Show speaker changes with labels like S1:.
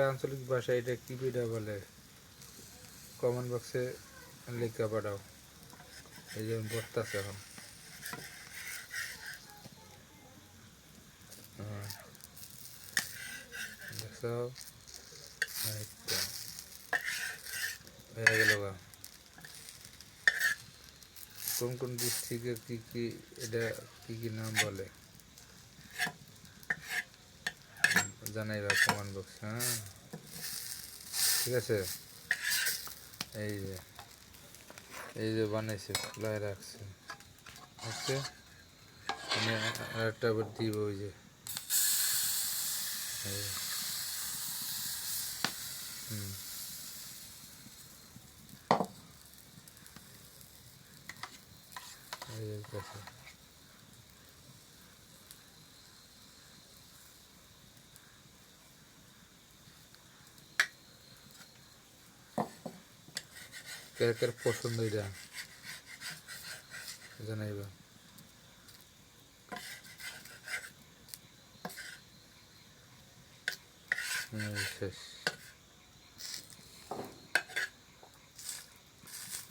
S1: আঞ্চলিক ভাষা এটা কি পিঠা বলে? কমেন্ট বক্সে লিখে পাঠাও। এই যে বসতেছে এখন। হ্যাঁ। হয়ে কোন কোন ডিস্ট্রিক্টের কি কি এটা কি কি নাম বলে? জানাইবা কমেন্ট বক্স হ্যাঁ? ঠিক আছে? এই যে এই যে বানাইছে, খোলায় রাখছে। ওকে? আমি আরেকটা আবার দিব ওই যে। হুম। এই যে কার পছন্দ এটা জানাইবা হুম, শেষ।